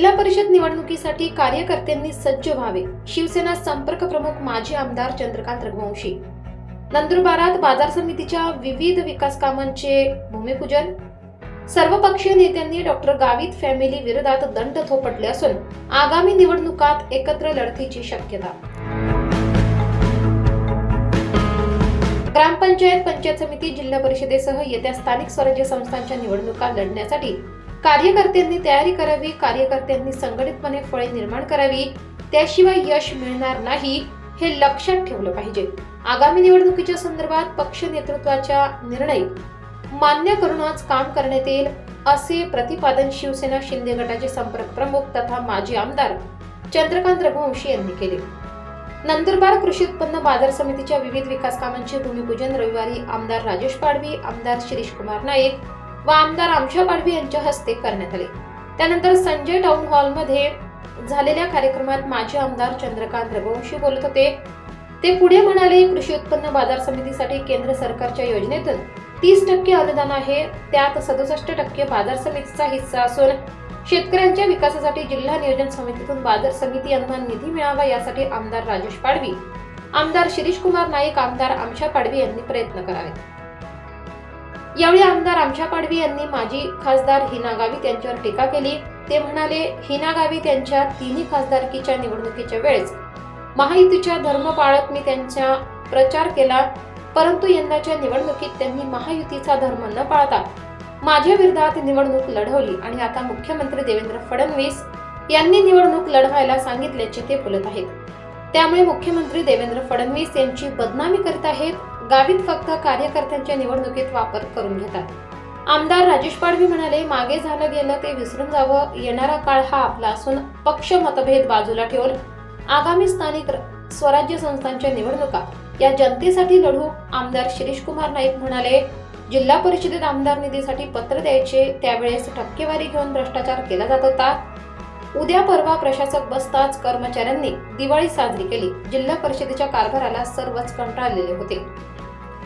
जिल्हा परिषद निवडणुकीसाठी कार्यकर्त्यांनी सज्ज व्हावे. शिवसेना संपर्क प्रमुख माजी आमदार चंद्रकांत रघुवंशी. नंदुरबारात बाजार समितीच्या विविध विकास कामांचे भूमिपूजन. सर्वपक्षीय नेत्यांनी डॉक्टर गावित फॅमिली विरोधात दंड थोपटले असून आगामी निवडणुकात एकत्र लढतीची शक्यता. ग्रामपंचायत पंचायत समिती जिल्हा परिषदेसह येत्या स्थानिक स्वराज्य संस्थांच्या निवडणुका लढण्यासाठी कार्यकर्त्यांनी तयारी करावी कार्यकर्त्यांनी संघटितपणे फळे निर्माण करावी त्याशिवाय यश मिळणार नाही हे लक्षात ठेवलं पाहिजे. आगामी निवडणुकीच्या संदर्भात पक्ष नेतृत्वाच्या निर्णय मान्य करूनच काम करण्यात येईल असे प्रतिपादन शिवसेना शिंदे गटाचे संपर्क प्रमुख तथा माजी आमदार चंद्रकांत रघुवंशी यांनी केले. नंदुरबार कृषी उत्पन्न बाजार समितीच्या विविध विकास कामांचे भूमिपूजन रविवारी आमदार राजेश पाडवी आमदार शिरीष कुमार नाईक व आमदार आमशा पाडवी यांच्या हस्ते करण्यात आले. त्यानंतर संजय टाउन हॉलमध्ये झालेल्या कार्यक्रमात माजी आमदार चंद्रकांत रघुवंशी बोलत होते. ते पुढे म्हणाले कृषी उत्पन्न बाजार समितीसाठी केंद्र सरकारच्या योजनेतून तीस टक्के अनुदान आहे. त्यात सदुसष्ट टक्के बाजार समितीचा हिस्सा असून शेतकऱ्यांच्या विकासासाठी जिल्हा नियोजन समितीतून बाजार समिती यांना निधी मिळावा यासाठी आमदार राजेश पाडवी आमदार शिरीष कुमार नाईक आमदार आमशा पाडवी यांनी प्रयत्न करावेत. यावेळी आमदार आमच्या पाडवी यांनी माजी खासदार हिना गावित यांच्यावर टीका केली. ते म्हणाले हिना गावित यांच्या तिन्ही खासदारकीच्या निवडणुकीच्या वेळेस महायुतीच्या धर्म पाळत मी त्यांचा प्रचार केला परंतु यंदाच्या निवडणुकीत त्यांनी महायुतीचा धर्म न पाळता माझ्या विरोधात निवडणूक लढवली आणि आता मुख्यमंत्री देवेंद्र फडणवीस यांनी निवडणूक लढवायला सांगितल्याचे ते बोलत आहेत. त्यामुळे मुख्यमंत्री देवेंद्र फडणवीस यांची बदनामी करत आहेत. गावीत फक्त कार्यकर्त्यांच्या निवडणुकीत वापर करून घेतात. आमदार राजेश पाडवी म्हणाले मागे झालं गेलं ते विसरून जावं. येणारा काळ हा आपला असून पक्ष मतभेद बाजूला ठेवून आगामी स्थानिक स्वराज्य संस्थांच्या निवडणुका. या जनतेसाठी लढू. आमदार शिरीष कुमार नाईक म्हणाले जिल्हा परिषदेत आमदार निधीसाठी पत्र द्यायचे त्यावेळेस टक्केवारी घेऊन भ्रष्टाचार केला जात होता. उद्या परवा प्रशासक बसताच कर्मचाऱ्यांनी दिवाळी साजरी केली. जिल्हा परिषदेच्या कारभाराला सर्वच कंटाळलेले होते.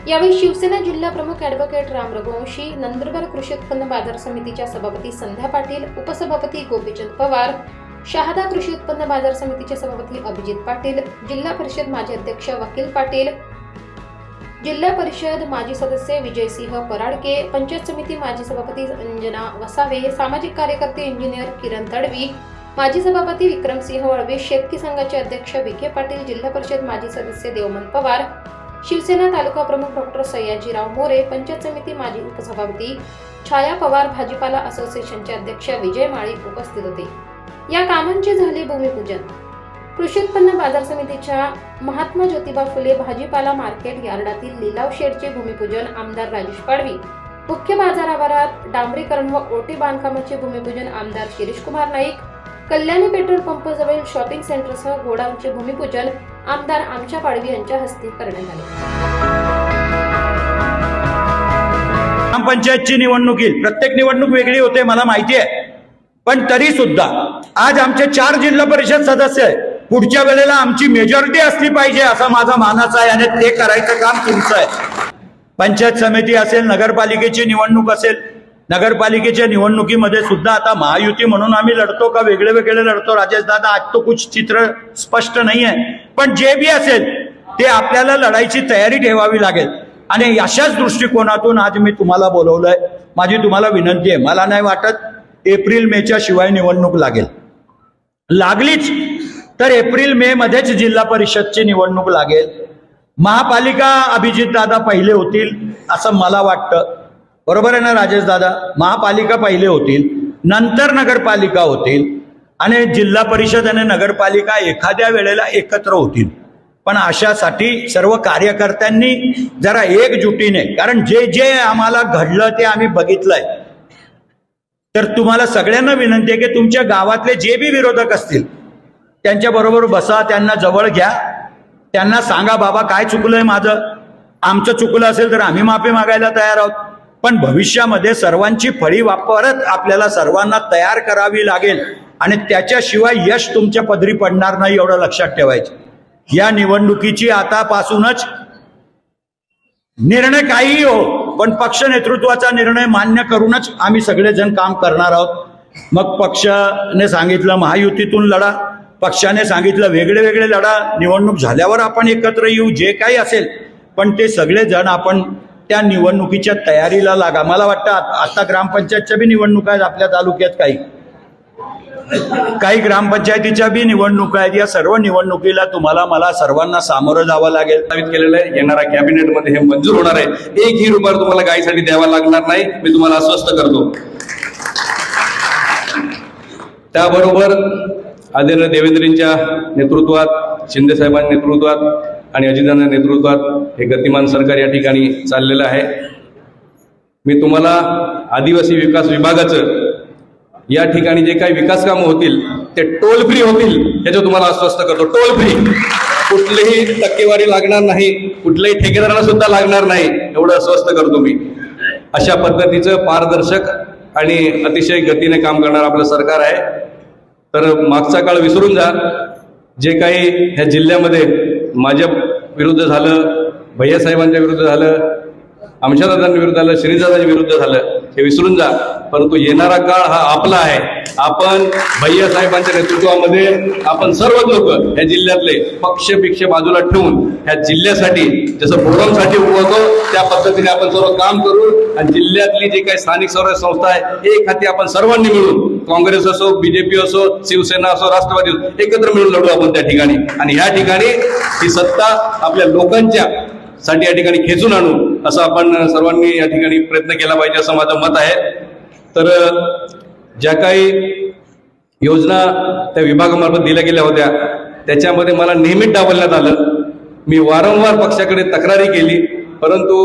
यावेळी शिवसेना जिल्हा प्रमुख ॲडव्होकेट राम रघुवंशी नंदुरबार कृषी उत्पन्न बाजार समितीच्या सभापती संध्या पाटील उपसभापती गोपीचंद पवार शहादा कृषी उत्पन्न बाजार समितीचे सभापती अभिजित पाटील जिल्हा परिषद माजी अध्यक्ष वकील पाटील जिल्हा परिषद माजी सदस्य विजयसिंह पराडके पंचायत समिती माजी सभापती अंजना वसावे सामाजिक कार्यकर्ते इंजिनियर किरण तडवी माजी सभापती विक्रमसिंह वळवे शेतकी संघाचे अध्यक्ष विखे पाटील जिल्हा परिषद माजी सदस्य देवमन पवार शिवसेना तालुका प्रमुख डॉक्टर सयाजीराव मोरे पंचायत समिती माजी उपसभापती छाया पवार भाजीपाला असोसिएशनचे अध्यक्ष विजय माळी उपस्थित होते. या कामांचे झाले भूमिपूजन. कृषी उत्पन्न बाजार समितीच्या महात्मा ज्योतिबा फुले भाजीपाला मार्केट यार्डातील लिलाव शेडचे भूमिपूजन आमदार राजेश पाडवी मुख्य बाजार आवारात डांबरीकरण व ओटी बांधकामाचे भूमिपूजन आमदार शिरीष कुमार नाईक कल्याणी पेट्रोल पंप जवळील शॉपिंग सेंटरसह गोडाऊनचे भूमिपूजन आमदार आमच्या पाडवी यांच्या हस्ते करण्यात आले. ग्रामपंचायतची निवडणूक येईल. प्रत्येक निवडणूक वेगळी होते मला माहिती आहे. पण तरी सुद्धा आज आमचे चार जिल्हा परिषद सदस्य आहे पुढच्या वेळेला आमची मेजॉरिटी असली पाहिजे असा माझा मानाचा आहे आणि ते करायचं काम तुमचं आहे. पंचायत समिती असेल नगरपालिकेची निवडणूक असेल नगरपालिकेच्या निवडणुकीमध्ये सुद्धा आता महायुती म्हणून आम्ही लढतो का? वेगळे वेगळे लढतो. राजेश दादा आज तो कुछ चित्र स्पष्ट नाही आहे. पण जे बी असेल ते आपल्याला लढाईची तयारी ठेवावी लागेल. आणि अशाच दृष्टिकोनातून आज मी तुम्हाला बोलवलंय. माझी तुम्हाला विनंती आहे. मला नाही वाटत एप्रिल मेच्या शिवाय निवडणूक लागेल. लागलीच तर एप्रिल मे मध्येच जिल्हा परिषदची निवडणूक लागेल. महापालिका अभिजित दादा पहिले होतील असं मला वाटतं. बरोबर आहे ना राजेश दादा? महापालिका पहिले होतील नंतर नगरपालिका होतील. आणि जिल्हा परिषद आणि नगरपालिका एखाद्या वेळेला एकत्र होतील. पण अशासाठी सर्व कार्यकर्त्यांनी जरा एकजुटीने कारण जे जे आम्हाला घडलं ते आम्ही बघितलंय. तर तुम्हाला सगळ्यांना विनंती आहे की तुमच्या गावातले जे बी विरोधक असतील त्यांच्याबरोबर बसा त्यांना जवळ घ्या. त्यांना सांगा बाबा काय चुकलंय माझं? आमचं चुकलं असेल तर आम्ही माफी मागायला तयार आहोत. पण भविष्यामध्ये सर्वांची फळी वापरत आपल्याला सर्वांना तयार करावी लागेल. आणि त्याच्याशिवाय यश तुमच्या पदरी पडणार नाही एवढं लक्षात ठेवायचं. या निवडणुकीची आतापासूनच निर्णय काहीही हो पण पक्ष नेतृत्वाचा निर्णय मान्य करूनच आम्ही सगळेजण काम करणार आहोत. मग पक्षाने सांगितलं महायुतीतून लढा पक्षाने सांगितलं वेगळे वेगळे लढा निवडणूक झाल्यावर आपण एकत्र येऊ जे काही असेल. पण ते सगळे जण आपण त्या निवडणुकीच्या तयारीला लागा. मला वाटतं आता ग्रामपंचायतच्या बी निवडणुका आहेत आपल्या तालुक्यात काही. काही ग्रामपंचायतीच्या बी निवडणुका आहेत. या सर्व निवडणुकीला तुम्हाला मला सर्वांना सामोरं जावं लागेल. केलेलं आहे. येणाऱ्या कॅबिनेटमध्ये हे मंजूर होणार आहे. एकही रुपया तुम्हाला गायीसाठी द्यावा लागणार नाही. मी तुम्हाला अस्वस्थ करतो. त्याबरोबर आदरणीय देवेंद्रजींच्या नेतृत्वात शिंदे साहेबांच्या नेतृत्वात आणि अजितांच्या नेतृत्वात हे गतिमान सरकार या ठिकाणी चाललेलं आहे. मी तुम्हाला आदिवासी विकास विभागाचं या ठिकाणी जे काही विकास कामं होतील ते टोल फ्री होतील याचं तुम्हाला आश्वस्त करतो टोल फ्री कुठलीही टक्केवारी लागणार नाही कुठल्याही ठेकेदारांना सुद्धा लागणार नाही एवढं आश्वस्त करतो मी. अशा पद्धतीचं पारदर्शक आणि अतिशय गतीने काम करणारं आपलं सरकार आहे. तर मागचा काळ विसरून जा. जे काही ह्या जिल्ह्यामध्ये माझ्या विरुद्ध झालं भैयासाहेबांच्या विरुद्ध झालं आमच्या दादांविरुद्ध झालं श्रीदादांच्या विरुद्ध झालं हे विसरून जा. परंतु येणारा काळ हा आपला आहे. आपण भैया साहेबांच्या नेतृत्वामध्ये आपण सर्व लोक या जिल्ह्यातले पक्ष पिक्ष बाजूला ठेवून ह्या जिल्ह्यासाठी जसं फोरमसाठी उभवतो त्या पद्धतीने आपण सर्व काम करू आणि जिल्ह्यातली जी काही स्थानिक स्वराज्य संस्था आहे एक हाती आपण सर्वांनी मिळून काँग्रेस असो बीजेपी असो शिवसेना असो राष्ट्रवादी असो एकत्र मिळून लढू आपण त्या ठिकाणी. आणि ह्या ठिकाणी ही सत्ता आपल्या लोकांच्या साठी या ठिकाणी खेचून आणू असं आपण सर्वांनी या ठिकाणी प्रयत्न केला पाहिजे असं माझं मत आहे. तर ज्या काही योजना त्या विभागामार्फत दिल्या गेल्या होत्या त्याच्यामध्ये मला नेहमीच डावलण्यात आलं. मी वारंवार पक्षाकडे तक्रारी केली परंतु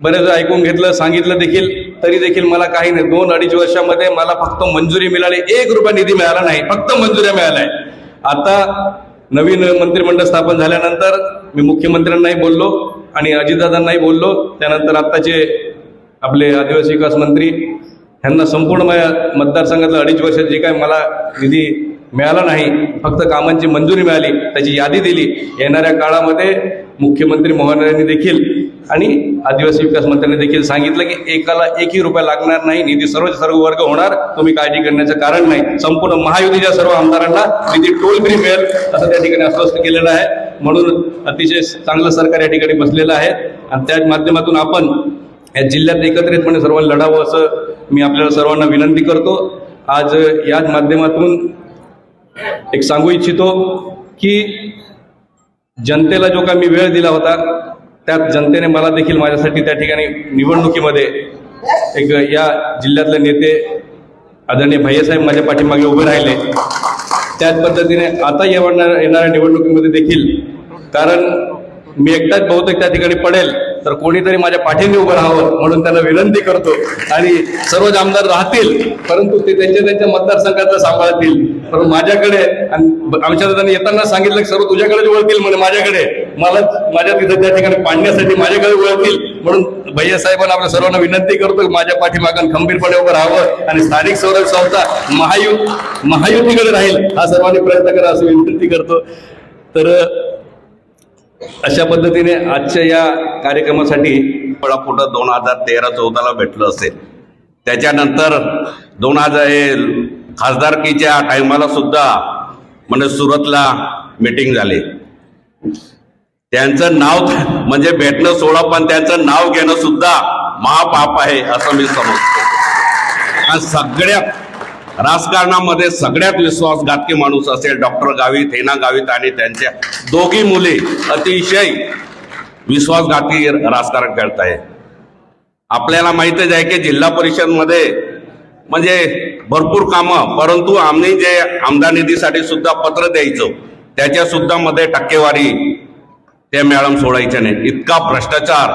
बरेच ऐकून घेतलं सांगितलं देखील तरी देखील मला काही नाही. दोन अडीच वर्षामध्ये मला फक्त मंजुरी मिळाली. एक रुपया निधी मिळाला नाही. फक्त मंजुऱ्या मिळाल्या. आहे आता नवीन मंत्रिमंडळ स्थापन झाल्यानंतर मी मुख्यमंत्र्यांनाही बोललो. आणि अजितदादांनाही बोललो. त्यानंतर आत्ताचे आपले आदिवासी विकास मंत्री ह्यांना संपूर्ण माझ्या मतदारसंघातलं अडीच वर्षात जे काय मला निधी मिळाला नाही फक्त कामांची मंजुरी मिळाली त्याची यादी दिली. येणाऱ्या काळामध्ये मुख्यमंत्री महोदयांनी देखील आणि आदिवासी विकास मंत्र्यांनी देखील सांगितलं की एकाला एकही रुपया लागणार नाही निधी सर्व सर्व वर्ग होणार तुम्ही काळजी करण्याचं कारण नाही. संपूर्ण महायुतीच्या सर्व आमदारांना निधी टोल फ्री मिळेल असं त्या ठिकाणी आश्वस्त केलेलं आहे. म्हणून अतिशय चांगलं सरकार या ठिकाणी बसलेलं आहे. आणि त्या माध्यमातून आपण या जिल्ह्यात एकत्रितपणे सर्वांना लढावं असं मी आपल्याला सर्वांना विनंती करतो. आज याच माध्यमातून एक सांगू इच्छितो की जनतेला जो का मी वेळ दिला होता त्यात जनतेने मला देखील माझ्यासाठी त्या ठिकाणी निवडणुकीमध्ये एक या जिल्ह्यातले नेते आदरणीय भैयासाहेब माझ्या पाठीमागे उभे राहिले. त्याच पद्धतीने आता येणार येणाऱ्या निवडणुकीमध्ये देखील. कारण मी एकटाच बहुतेक त्या ठिकाणी पडेल. तर कोणीतरी माझ्या पाठीने उभं राहावं म्हणून त्यांना विनंती करतो. आणि सर्वच आमदार राहतील परंतु ते त्यांच्या त्यांच्या मतदारसंघाचं सांभाळतील. पण माझ्याकडे आणि आमच्या त्यांनी येताना सांगितलं की सर्व तुझ्याकडे वळतील म्हणजे माझ्याकडे. मला माझ्या तिथं त्या ठिकाणी पाडण्यासाठी माझ्याकडे वळतील म्हणून भैया साहेबांना आपल्या सर्वांना विनंती करतो माझ्या पाठीमागून खंबीरपणे उभं राहावं आणि स्थानिक स्वराज्य संस्था महायु महायुतीकडे राहील हा सर्वांनी प्रयत्न करा असं विनंती करतो. तर अशा पद्धतीने आजच्या या कार्यक्रमासाठी फळाफुट दोन हजार तेरा चौदाला भेटलं असेल. त्याच्यानंतर दोन हजार हे खासदारकीच्या टायमाला सुद्धा म्हणजे सुरतला मीटिंग झाली. त्यांचं नाव म्हणजे भेटणं सोडा पण त्यांचं नाव घेणं सुद्धा महापाप आहे असं मी समजतो. आणि सगळ्यात राजकारणामध्ये सगळ्यात विश्वासघातकी माणूस असेल डॉक्टर गावित हेना गावित आणि त्यांच्या दोघी मुली अतिशय विश्वासघाती राजकारण करत आहे आपल्याला माहितच आहे की जिल्हा परिषदमध्ये म्हणजे भरपूर कामं परंतु आम्ही जे आमदार निधीसाठी सुद्धा पत्र द्यायचो त्याच्या सुद्धा मध्ये टक्केवारी त्या मॅडम सोडायच्या नाही इतका भ्रष्टाचार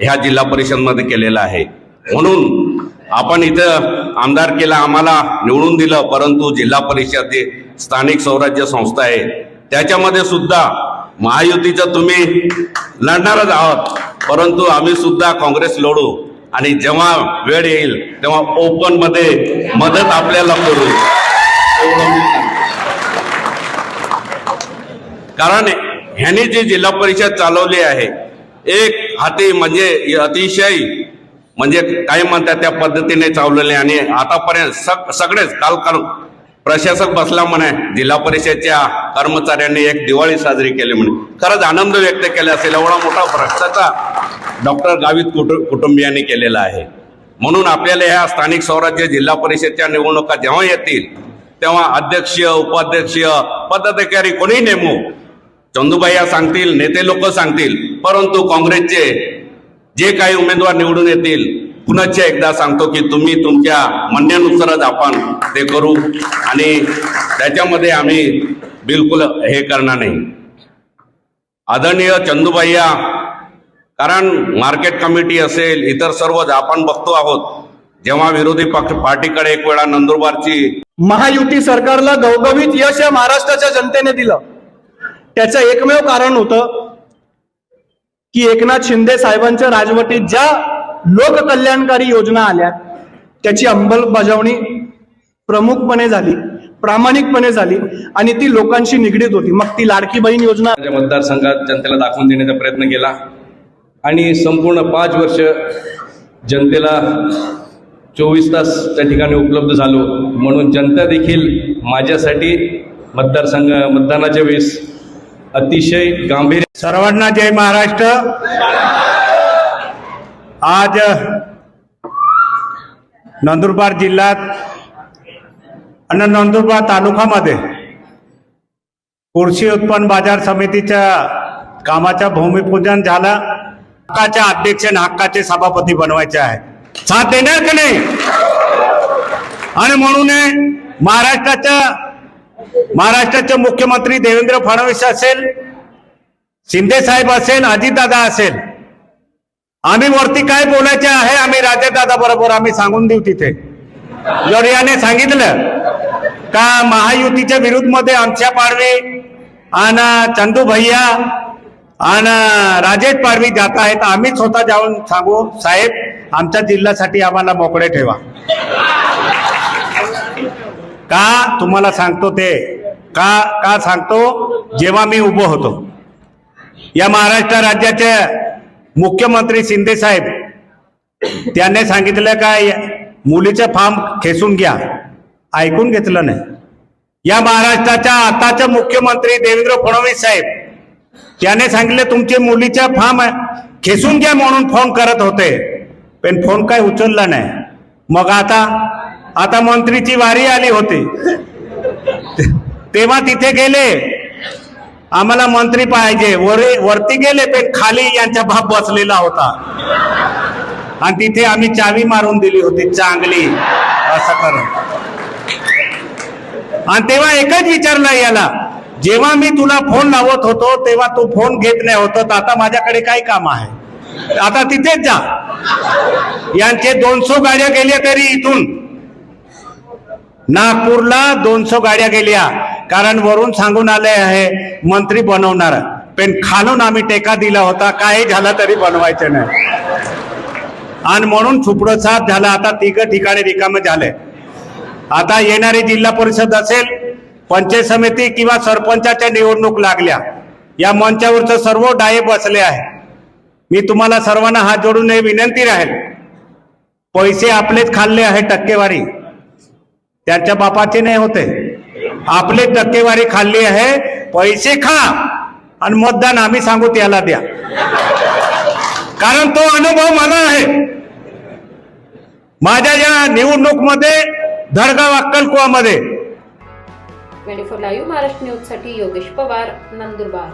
ह्या जिल्हा परिषदमध्ये केलेला आहे. म्हणून आपण इथं आमदार केला आम्हाला निवडून दिलं परंतु जिल्हा परिषद ही स्थानिक स्वराज्य संस्था आहे. त्याच्यामध्ये सुद्धा महायुतीचं तुम्ही लढणारच आहोत. परंतु आम्ही सुद्धा काँग्रेस लढू आणि जेव्हा वेळ येईल तेव्हा ओपनमध्ये मदत आपल्याला करू. कारण ह्याने जी जिल्हा परिषद चालवली आहे एक हाती म्हणजे अतिशय म्हणजे काय म्हणतात त्या पद्धतीने चावलेले आणि आतापर्यंत सग सगळेच काल काल प्रशासक बसला म्हणे जिल्हा परिषदच्या कर्मचाऱ्यांनी एक दिवाळी साजरी केली म्हणे. खरंच आनंद व्यक्त केला असेल एवढा मोठा भ्रष्टाचार डॉक्टर गावित कुटु कुटुंबियांनी केलेला आहे. म्हणून आपल्याला ह्या स्थानिक स्वराज्य जिल्हा परिषदच्या निवडणुका जेव्हा येतील तेव्हा अध्यक्ष उपाध्यक्ष पदाधिकारी कोणी नेमू? चंदूबाई सांगतील नेते लोक सांगतील परंतु काँग्रेसचे जे काही उमेदवार निवडून येतील पुनश्च एकदा सांगतो की तुम्ही तुमच्या म्हणण्यानुसारच आपण ते करू आणि त्याच्यामध्ये आम्ही बिलकुल हे करणार नाही. आदरणीय चंदूबाईया कारण मार्केट कमिटी असेल इतर सर्व आपण बघतो आहोत जेव्हा विरोधी पक्ष पार्टीकडे एक वेळा नंदुरबारची महायुती सरकारला गवगवीत यश या महाराष्ट्राच्या जनतेने दिलं. त्याचं एकमेव कारण होतं की एकनाथ शिंदे साहेबांच्या राजवटीत ज्या लोककल्याणकारी योजना आल्या त्याची अंमलबजावणी प्रमुखपणे झाली प्रामाणिकपणे झाली आणि ती लोकांशी निगडीत होती. मग ती लाडकी बहीण योजना मतदारसंघात जनतेला दाखवून देण्याचा प्रयत्न केला आणि संपूर्ण पाच वर्ष जनतेला चोवीस तास त्या ठिकाणी उपलब्ध झालो. म्हणून जनता देखील माझ्यासाठी मतदारसंघ मतदानाच्या वेळेस अतिशय गांभीर्य सर्वांना जय महाराष्ट्र. आज नंदुरबार जिल्ह्यात आणि नंदुरबार तालुक्यामध्ये कृषी उत्पन्न बाजार समितीच्या कामाच्या भूमिपूजन झालं. हक्काच्या अध्यक्ष आणि हक्काचे सभापती बनवायचे आहे साथ देणार की नाही? आणि म्हणून महाराष्ट्राच्या महाराष्ट्राचे मुख्यमंत्री देवेंद्र फडणवीस असेल शिंदे साहेब असेल अजितदादा असेल. आम्ही वरती काय बोलायचे आहे आम्ही राजेदादा बरोबर आम्ही सांगून देऊ तिथे. जर सांगितलं का महायुतीच्या विरुद्धमध्ये आमच्या पाडवे आणि चंदू भैया आणि राजेश पाडवी जात आहेत. आम्ही स्वतः जाऊन सांगू साहेब आमच्या जिल्ह्यासाठी आम्हाला मोकळे ठेवा. का तुम्हाला सांगतो ते? का का सांगतो? जेव्हा मी उभं होतो. या महाराष्ट्र राज्याचे मुख्यमंत्री शिंदे साहेब त्यांनी सांगितलं काय मुलीचा फॉर्म खेचून घ्या. ऐकून घेतलं नाही. या महाराष्ट्राच्या आताचे मुख्यमंत्री देवेंद्र फडणवीस साहेब त्याने सांगितले तुमचे मुलीच्या फॉर्म खेचून घ्या म्हणून फोन करत होते. पण फोन काय उचलला नाही. मग आता आता मंत्रीची वारी आली होती. तेव्हा तिथे गेले. आम्हाला मंत्री पाहिजे. वर वरती गेले पण खाली यांचा बाप बसलेला होता. आणि तिथे आम्ही चावी मारून दिली होती चांगली. असं करून. आणि तेव्हा एकच विचारलं याला जेव्हा मी तुला फोन लावत होतो तेव्हा तू फोन घेत नाही होत. तर आता माझ्याकडे काय काम आहे? आता तिथेच जा. यांचे दोनशे गाड्या गेल्या तरी इथून. नागपूरला दोनशे गाड्या गेल्या. कारण वरून सांगून आले आहे मंत्री बनवणार. पण खालून आम्ही टेका दिला होता काही झाला तरी बनवायचं नाही. आणि म्हणून सुप्रसाद झाला. आता तिघ ठिकाणी रिकामे झाले. आता येणारी जिल्हा परिषद असेल पंचायत समिती किंवा सरपंचाच्या निवडणूक लागल्या. या मंचावरचं सर्व डाये बसले आहे. मी तुम्हाला सर्वांना हात जोडून विनंती राहील. पैसे आपलेच खाल्ले आहे टक्केवारी. त्याच्या बापाचे नाही होते. आपले टक्केवारी खाल्ली आहे पैसे खा आणि मतदान आम्ही सांगू त्याला द्या. कारण तो अनुभव मला आहे. माझ्या या निवडणूकमध्ये धडगाव अक्कलकुवामध्ये. ट्वेंटी फोर लाईव्ह महाराष्ट्र न्यूजसाठी योगेश पवार नंदुरबार.